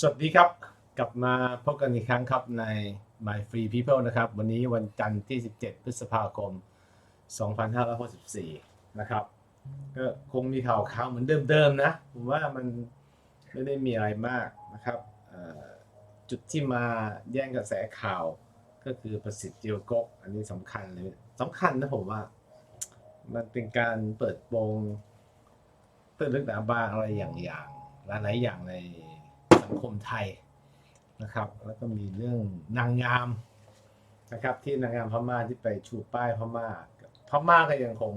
สวัสดีครับ กลับมาพบกันอีกครั้งครับใน My Free People นะครับ วันนี้วันจันทร์ที่ 17 พฤษภาคม 2564 นะครับ ก็คงมีข่าวข่าวเหมือนเดิมๆนะ ผมว่ามันไม่ได้มีอะไรมากนะครับจุดที่มาแย่งกระแสข่าวก็คือประสิทธิ์เจียวกก อันนี้สำคัญเลยสำคัญนะผมว่า มันเป็นการเปิดโปงเปิดลึกหนาบางอะไรอย่างอย่างหลายๆอย่างใน คมไทยนะครับ แล้วก็มีเรื่องนางงามนะครับ ที่นางงามพม่าที่ไปชูป้ายพม่าพม่าก็ยังคง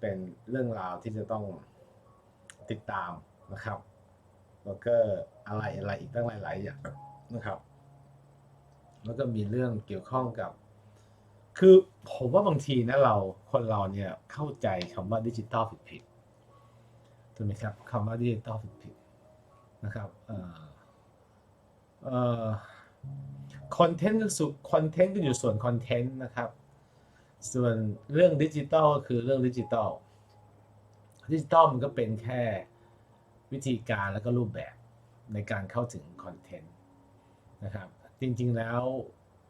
เป็นเรื่องราวที่จะต้องติดตามนะครับแล้วก็อะไรอะไรอีกตั้งหลาย ๆ อย่างนะครับ แล้วก็มีเรื่องเกี่ยวข้องกับ คือผมว่าบางทีนะเราคนเราเนี่ยเข้าใจคำว่าดิจิตอลผิดๆถูกไหมครับคำว่าดิจิตอลผิดๆนะครับเอ่อ เอ่อคอนเทนต์สุคอนเทนต์ก็อยู่ส่วนคอนเทนต์นะครับ ส่วนเรื่องดิจิตอลก็คือเรื่องดิจิตอลดิจิตอลมันก็เป็นแค่วิธีการแล้วก็รูปแบบในการเข้าถึงคอนเทนต์นะครับ จริงๆแล้ว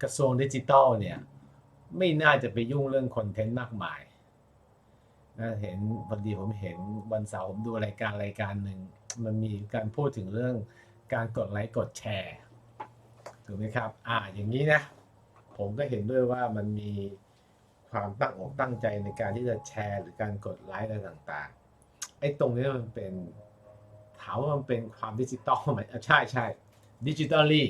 กระทรวงดิจิตอลเนี่ย ไม่น่าจะไปยุ่งเรื่องคอนเทนต์มากมายนะเห็นพอดีผมเห็นวันเสาร์ผมดูรายการรายการหนึ่งมันมีการพูดถึงเรื่องการกดไลค์กดแชร์ ถูกไหมครับ อ่าอย่างนี้นะ ผมก็เห็นด้วยว่ามันมีความตั้งอกตั้งใจในการที่จะแชร์หรือการกดไลค์อะไรต่างๆไอ้ตรงนี้มันเป็นถามว่ามันเป็นความดิจิตอลไหมอะใช่ใช่ดิจิตอลลี่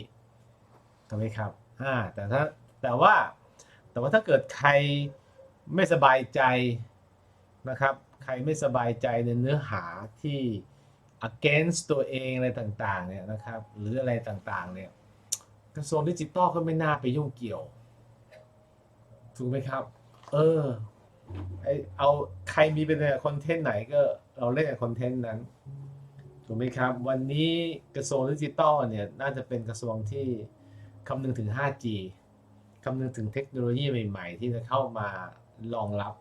ถูกไหมครับอ่าแต่ถ้าแต่ว่าแต่ว่าถ้าเกิดใครไม่สบายใจนะครับ ใครไม่สบายใจในเนื้อหาที่ against ตัวเองอะไรต่างๆเนี่ยนะครับ หรืออะไรต่างๆเนี่ย ระทรวงดิจิตอลก็ไม่น่าไปยุ่งเกี่ยว ถูกไหมครับ เออไอเอาใครมีเป็นคอนเทนต์ไหนก็เราเล่นกับคอนเทนต์นั้น ถูกไหมครับ วันนี้กระทรวงดิจิตอลเนี่ยน่าจะเป็นกระทรวงที่คำนึงถึง 5G คำนึงถึงเทคโนโลยีใหม่ ๆ ที่จะเข้ามารองรับ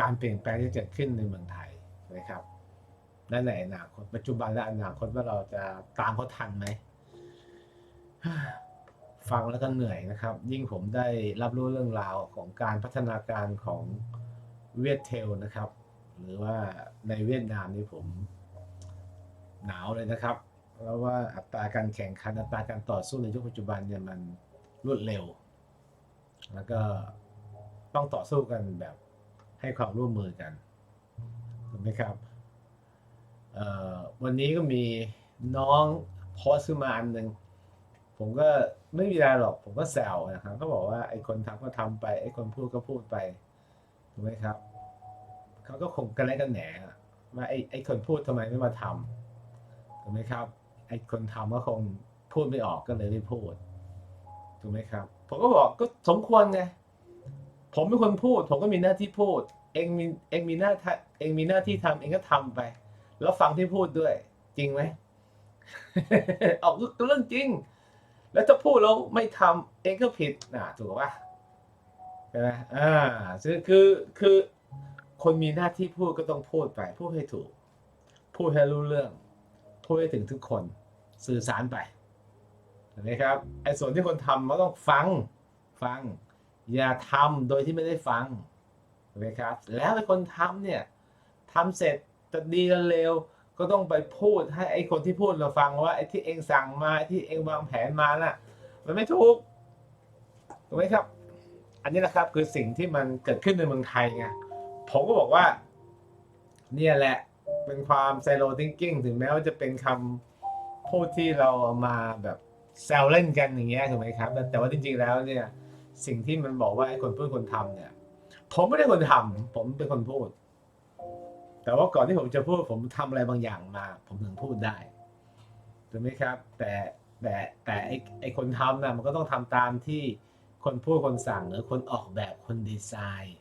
การเปลี่ยนแปลงที่เกิดขึ้นในเมืองไทยนะครับและในอนาคตปัจจุบันและอนาคตว่าเราจะตามเขาทันไหม ฟังแล้วก็เหนื่อยนะครับ ยิ่งผมได้รับรู้เรื่องราวของการพัฒนาการของเวียดเทลนะครับ หรือว่าในเวียดนามนี่ผมหนาวเลยนะครับ เพราะว่าอัตราการแข่งขันอัตราการต่อสู้ในยุคปัจจุบันเนี่ยมันรวดเร็ว แล้วก็ต้องต่อสู้กันแบบให้ความร่วมมือกันถูกไหมครับวันนี้ก็มีน้องโพสต์ขึ้นมาอันหนึ่ง ผมก็ไม่มีอะไรหรอก ผมก็แซวนะครับ ก็บอกว่าไอ้คนทำก็ทำไป ไอ้คนพูดก็พูดไป ถูกไหมครับ เขาก็คงกันแลกันแหนะว่าไอ้ไอ้คนพูดทำไมไม่มาทำถูกไหมครับ ไอ้คนทำก็คงพูดไม่ออกก็เลยไม่พูด ถูกไหมครับ ผมก็บอกก็สมควรไง ผมเป็นคนพูด ผมก็มีหน้าที่พูด เองมีเองมีหน้าเองมีหน้าที่ทำเองก็ทำไป แล้วฟังที่พูดด้วย จริงไหมออกก็เรื่องจริง แล้วถ้าพูดแล้วไม่ทำเองก็ผิดนะถูกปะใช่ไหมอ่าคือคือคือคนมีหน้าที่พูดก็ต้องพูดไป พูดให้ถูก พูดให้รู้เรื่อง พูดให้ถึงทุกคนสื่อสารไปเห็นไหมครับไอ้ส่วนที่คนทำก็ต้องฟังฟัง อย่าทำโดยที่ไม่ได้ฟังเห็นไหมครับ แล้วไอ้คนทำเนี่ยทำเสร็จจะดีจะเลว ก็ต้องไปพูดให้ไอ้คนที่พูดเราฟังว่าไอ้ที่เองสั่งมาที่เองวางแผนมาน่ะ มันไม่ถูกถูกไหมครับ อันนี้นะครับคือสิ่งที่มันเกิดขึ้นในเมืองไทยไงผมก็บอกว่า เนี่ยแหละเป็นความไซโลทิงกิ้งถึงแม้ว่าจะเป็นคำพูดที่เราเอามาแบบแซวเล่นกันอย่างเงี้ยถูกไหมครับ แต่แต่ว่าจริงๆแล้วเนี่ย สิ่งที่มันบอกว่าไอ้คนพูดคนทำเนี่ย ผมไม่ได้คนทำผมเป็นคนพูด แต่ว่าก่อนที่ผมจะพูดผมทำอะไรบางอย่างมา ผมถึงพูดได้ถูกไหมครับ แต่แต่แต่ไอ้ไอคนทำนะมันก็ต้องทำตามที่คนพูดคนสั่งหรือคนออกแบบคนดีไซน์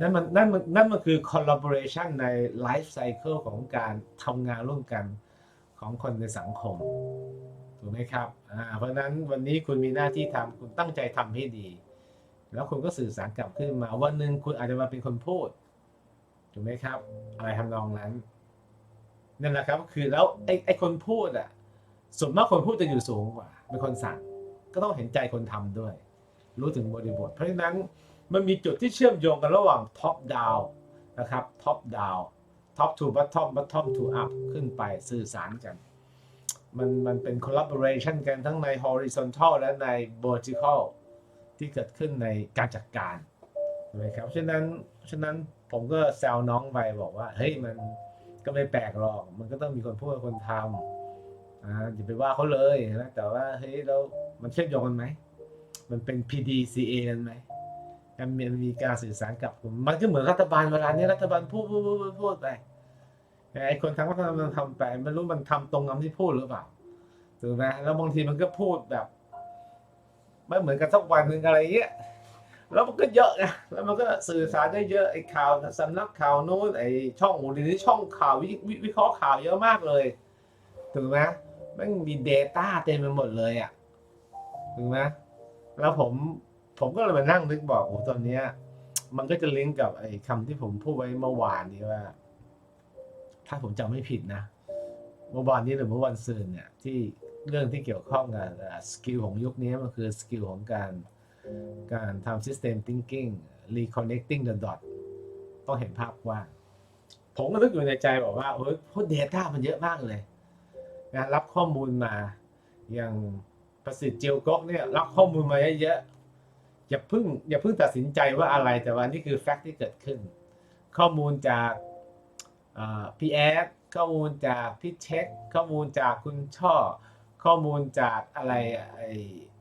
นั่นมันนั่นมันนั่นมันคือ collaboration ใน life cycle ของการทำงานร่วมกันของคนในสังคม ถูกไหมครับ เพราะนั้นวันนี้คุณมีหน้าที่ทำคุณตั้งใจทำให้ดี แล้วคุณก็สื่อสารกลับขึ้นมา วันหนึ่งคุณอาจจะมาเป็นคนพูด ถูกไหมครับ อะไรทำนองนั้นนั่นแหละครับคือแล้วไอ้ไอ้คนพูดอะส่วนมากคนพูดจะอยู่สูงกว่าเป็นคนสั่งก็ต้องเห็นใจคนทำด้วย รู้ถึงบริบท เพราะฉะนั้นมันมีจุดที่เชื่อมโยงกันระหว่าง top down นะครับ top down top to bottom bottom to up ขึ้นไปสื่อสารกัน มันมันเป็น collaboration กันทั้งใน horizontal และใน vertical ที่เกิดขึ้นในการจัดการ ถูกไหมครับฉะนั้นฉะนั้นผมก็แซวน้องไปบอกว่า เฮ้ยมันก็ไม่แปลกหรอก มันก็ต้องมีคนพูดคนทำอ่าอย่าไปว่าเขาเลยนะแต่ว่าเฮ้ยแล้วมันเชื่อมโยงกันไหมมันเป็น PDCA กันไหมมันมีมันมีการสื่อสารกับผมมันก็เหมือนรัฐบาลเวลานี้รัฐบาลพูดพูดพูดพูดพูดไปไอ้คนทำก็ทำทำไปไม่รู้มันทำตรงคำที่พูดหรือเปล่าถูกไหมแล้วบางทีมันก็พูดแบบ ไม่เหมือนกันสักวันหนึ่งอะไรเงี้ย แล้วมันก็เยอะนะแล้วมันก็สื่อสารได้เยอะไอ้ข่าวสำนักข่าวนู้นไอ้ช่องโอ้เดี๋ยวนี้ช่องข่าววิวิวิเคราะห์ข่าวเยอะมากเลยถูกไหมม่งมี Data เต็มไปหมดเลยอะถูกไหมแล้วผมผมก็เลยมานั่งนึกบอกโอ้ตอนเนี้ย มันก็จะลิงก์กับไอ้คำที่ผมพูดไว้เมื่อวานนี้ว่า ถ้าผมจำไม่ผิดนะเมื่อวานนี้หรือเมื่อวันซืนเนี่ยที่เรื่องที่เกี่ยวข้องกับสกิลของยุคนี้มันคือสกิลของการ การทำ system thinking reconnecting the dot ต้องเห็นภาพกว่าง ผมก็นึกอยู่ในใจบอกว่า โอ้ยพวก data มันเยอะมากเลยนะรับข้อมูลมา อย่างประสิทธิ์เจียวก๊อกเนี่ยรับข้อมูลมาเยอะๆ อย่าเพิ่งอย่าเพิ่งตัดสินใจว่าอะไรแต่ว่านี่คือแฟกต์ที่เกิดขึ้น ข้อมูลจากพี่แอดข้อมูลจากพี่เช็ค ข้อมูลจากคุณช่อ ข้อมูลจากอะไรไอ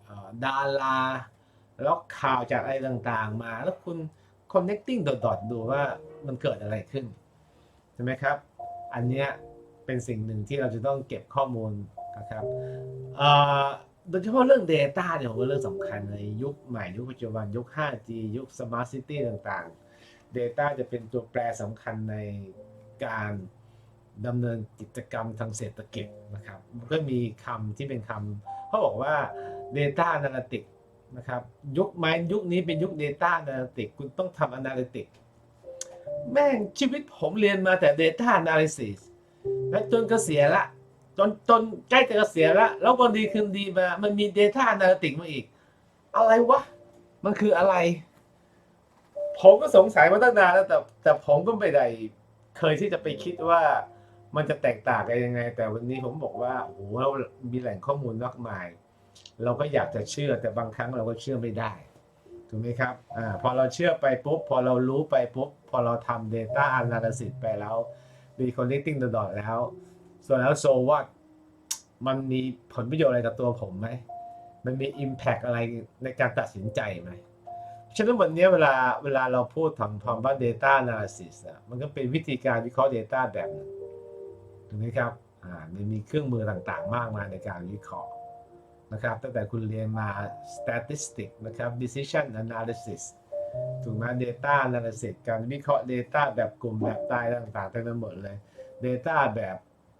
เอ่อดารา แล้วข่าวจากอะไรต่างๆ มา แล้วคุณ connecting the dot ดูว่ามันเกิดอะไรขึ้น ใช่ไหมครับ อันเนี้ยเป็นสิ่งหนึ่งที่เราจะต้องเก็บข้อมูลนะครับโดยเฉพาะเรื่อง Data เนี่ยผมว่าเรื่องสำคัญในยุคใหม่ยุคปัจจุบันยุค 5G ยุค Smart City ต่างๆ Data จะเป็นตัวแปรสำคัญในการดำเนินกิจกรรมทางเศรษฐกิจนะครับ มันก็มีคำที่เป็นคำเขาบอกว่า Data Analytics นะครับยุคใหม่ยุคนี้เป็นยุค Data Analytics คุณต้องทำ Analytics แม่งชีวิตผมเรียนมาแต่ Data Analysis และจนเกษียณละจนจนใกล้จะเกษียณล้วแล้ววันดีคืนดีมา มันมี Data Analytics มาอีก อะไรวะ มันคืออะไร ผมก็สงสัยมาตั้งนานแล้วแต่แต่ผมก็ไม่ได้เคยที่จะไปคิดว่ามันจะแตกต่างกันยังไง แต่วันนี้ผมบอกว่าโอ้โหเรามีแหล่งข้อมูลมากมาย เราก็อยากจะเชื่อแต่บางครั้งเราก็เชื่อไม่ได้ถูกไหมครับอ่าพอเราเชื่อไปปุ๊บ พอเรารู้ไปปุ๊บ พอเราทำ Data Analysis ไปแล้ว Reconnecting the dot แล้ว ส่วนแล้วโซว่ามันมีผลประโยชน์อะไรกับตัวผมไหม มันมี Impact อะไรในการตัดสินใจไหมฉะนั้นวันนี้เวลาเวลาเราพูดถึงคำว่า Data Analysis อะมันก็เป็นวิธีการวิเคราะห์ Data แบบหนึงถูกไหมครับอ่ามันมีเครื่องมือต่างๆ มากมายในการวิเคราะห์ นะครับตั้งแต่คุณเรียนมา Statistics นะครับ Decision Analysis ถูกไหม Data Analysis การวิเคราะห์ Data แบบกลุ่มแบบตายต่างๆเต็มไปหมดเลย Data แบบ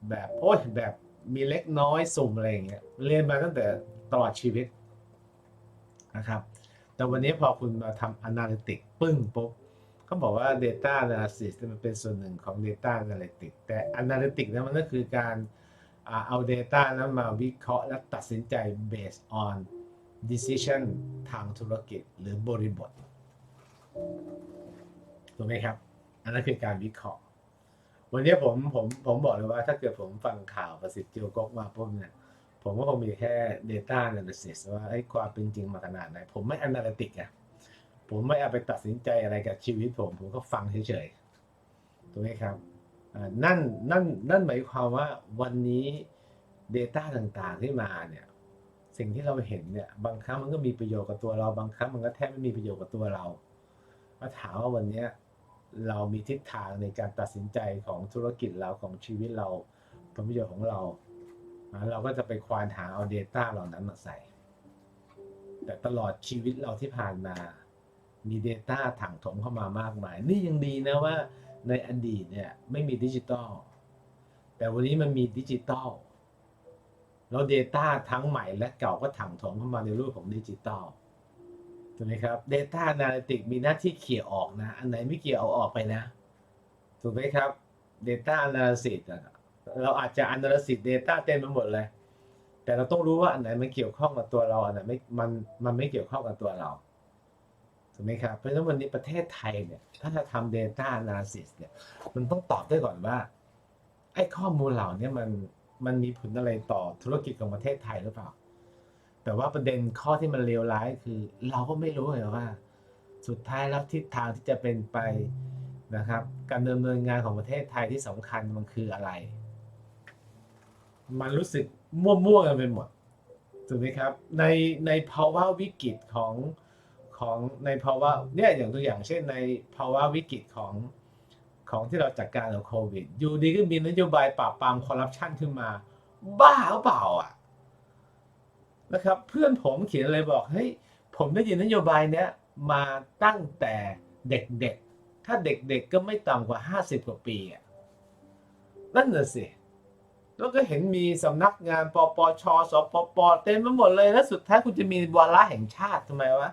แบบโอ้ยแบบมีเล็กน้อยสุ่มอะไรอย่างเงี้ยเรียนมาตั้งแต่ตลอดชีวิตนะครับแต่วันนี้พอคุณมาทำ analytic ปึ้งปุ๊บเขาบอกว่า Data Analysis มันเป็นส่วนหนึ่งของ Data Analytics แต่ Analytics นั้นมันก็คือการ เอา Data นั้นมาวิเคราะห์และตัดสินใจ based on decision ทางธุรกิจหรือบริบทถูกไหมครับ อันนั้นคือการวิเคราะห์ วันนี้ผมผมผมบอกเลยว่าถ้าเกิดผมฟังข่าวประสิทธิ์เจียวกกมาปุ๊บเนี่ยผมก็คงมีแค่ Data Analysis ว่าไอ้ความเป็นจริงมาขนาดไหน ผมไม่ Analytic อะผมไม่เอาไปตัดสินใจอะไรกับชีวิตผม ผมก็ฟังเฉยๆถูกไหมครับ นั่นนั่นนั่นหมายความว่าวันนี้ Data ต่างๆที่มาเนี่ยสิ่งที่เราเห็นเนี่ยบางครั้งมันก็มีประโยชน์กับตัวเรา บางครั้งมันก็แทบไม่มีประโยชน์กับตัวเรามาถามว่าวันนี้เรามีทิศทางในการตัดสินใจของธุรกิจเราของชีวิตเราผลประโยชน์ของเราอ่าเราก็จะไปควานหาเอา Data เหล่านั้นมาใส่ แต่ตลอดชีวิตเราที่ผ่านมามี Data ถังถมเข้ามามากมาย นี่ยังดีนะว่า ในอดีตเนี่ยไม่มีดิจิตอลแต่วันนี้มันมีดิจิตอลแล้ว Data ทั้งใหม่และเก่าก็ถังถมเข้ามาในรูปของดิจิตอลถูกไหมครับ Data Analytics มีหน้าที่เขี่ยออกนะ อันไหนไม่เกี่ยวเอาออกไปนะ ถูกไหมครับ Data Analysis เราอาจจะ analysis data เต็มไปหมดเลย แต่เราต้องรู้ว่าอันไหนมันเกี่ยวข้องกับตัวเราอันไหนไม่มันมันไม่เกี่ยวข้องกับตัวเรา ถูกไหมครับ เพราะฉะนั้นวันนี้ประเทศไทยเนี่ย ถ้าจะทำ data analysis เนี่ย มันต้องตอบได้ก่อนว่า ไอ้ข้อมูลเหล่านี้มันมันมีผลอะไรต่อธุรกิจของประเทศไทยหรือเปล่า แต่ว่าประเด็นข้อที่มันเลวร้ายคือ เราก็ไม่รู้เลยว่า สุดท้ายแล้วทิศทางที่จะเป็นไปนะครับ การดำเนินงานของประเทศไทยที่สำคัญมันคืออะไร มันรู้สึกมั่วๆกันไปหมดถูกไหมครับ ในในภาวะวิกฤตของ ของในภาวะเนี่ยอย่างตัวอย่างเช่นในภาวะวิกฤตของของที่เราจัดการกับโควิด อยู่ดีก็มีนโยบายปราบปรามคอร์รัปชันขึ้นมา บ้าหรือเปล่าอะนะครับ เพื่อนผมเขียนอะไรบอกเฮ้ยผมได้ยินนโยบายเนี้ยมาตั้งแต่เด็กๆ ถ้าเด็กๆก็ไม่ต่ำกว่า 50 กว่าปีอะนั่นน่ะสิแล้วก็เห็นมีสำนักงานปปชสปปเต็มไปหมดเลยแล้วสุดท้ายคุณจะมีวาระแห่งชาติทำไมวะ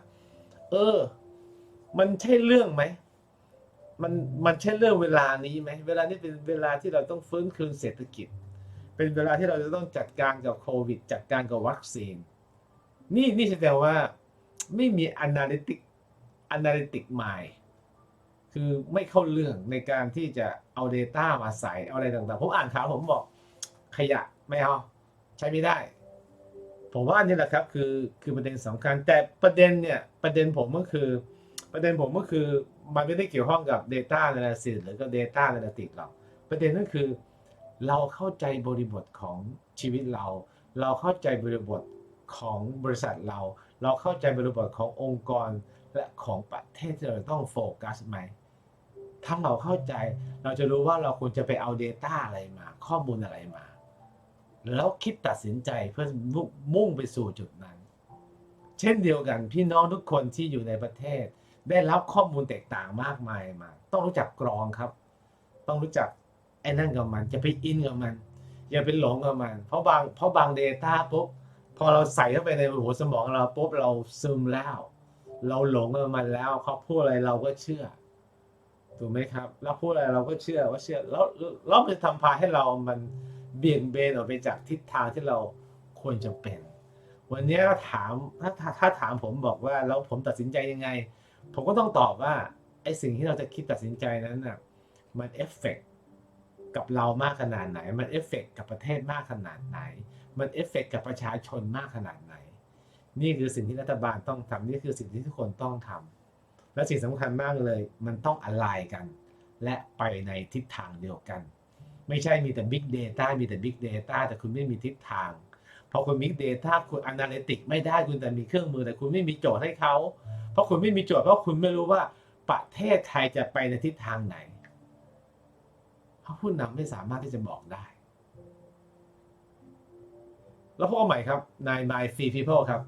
เออ มันใช่เรื่องไหมมันมันใช่เรื่องเวลานี้ไหมเวลานี้เป็นเวลาที่เราต้องฟื้นคืนเศรษฐกิจ เป็นเวลาที่เราจะต้องจัดการกับโควิด จัดการกับวัคซีน นี่นี่แสดงว่าไม่มี analytic analytic mind คือไม่เข้าเรื่องในการที่จะเอา Data มาใส่เอาอะไรต่างๆ ผมอ่านข่าวผมบอกขยะไม่เอา ใช้ไม่ได้ ผมว่าอันนี้แหละครับคือคือประเด็นสำคัญ แต่ประเด็นเนี่ยประเด็นผมก็คือ ประเด็นผมก็คือมันไม่ได้เกี่ยวข้องกับ Data Analysis หรือก็ Data a n a l y t i c หรอกประเด็นก็คือ เราเข้าใจบริบทของชีวิตเรา เราเข้าใจบริบทของบริษัทเรา เราเข้าใจบริบทขององค์กรและของประเทศที่เราต้องโฟกัสไหมถ้าเราเข้าใจเราจะรู้ว่าเราควรจะไปเอา Data อะไรมา ข้อมูลอะไรมา แล้วคิดตัดสินใจเพื่อมุ่งไปสู่จุดนั้น เช่นเดียวกันพี่น้องทุกคนที่อยู่ในประเทศ ได้รับข้อมูลแตกต่างมากมายมา ต้องรู้จักกรองครับ ต้องรู้จักไอ้นั่นกับมัน จะไปอินกับมัน อย่าไปหลงกับมัน เพราะบางเพราะบาง Data ปุ๊บพอเราใส่เข้าไปในหัวสมองเราปุ๊บเราซึมแล้ว เราหลงกับมันแล้วเขาพูดอะไรเราก็เชื่อถูกไหมครับ แล้วพูดอะไรเราก็เชื่อว่าเชื่อ แล้วแล้วมันทำพาให้เรามัน เบี่ยงเบนออกไปจากทิศทางที่เราควรจะเป็น วันนี้ถามถ้าถ้าถามผมบอกว่าแล้วผมตัดสินใจยังไง ผมก็ต้องตอบว่าไอ้สิ่งที่เราจะคิดตัดสินใจนั้นน่ะมันเอฟเฟกกับเรามากขนาดไหน มันเอฟเฟกกับประเทศมากขนาดไหน มันเอฟเฟกกับประชาชนมากขนาดไหน นี่คือสิ่งที่รัฐบาลต้องทำนี่คือสิ่งที่ทุกคนต้องทำและสิ่งสำคัญมากเลย มันต้องอ l ไลกัน และไปในทิศทางเดียวกัน ไม่ใช่มีแต่ Big Data มีแต่ Big Data แต่คุณไม่มีทิศทางพอคุณ Big Data คุณ Analytic ไม่ได้คุณแต่มีเครื่องมือแต่คุณไม่มีโจทย์ให้เขา เพราะคุณไม่มีโจทย์เพราะคุณไม่รู้ว่าประเทศไทยจะไปในทิศทางไหน เพราะผู้นำไม่สามารถที่จะบอกได้ แล้วพบกันใหม่ครับใน My Free People ครับ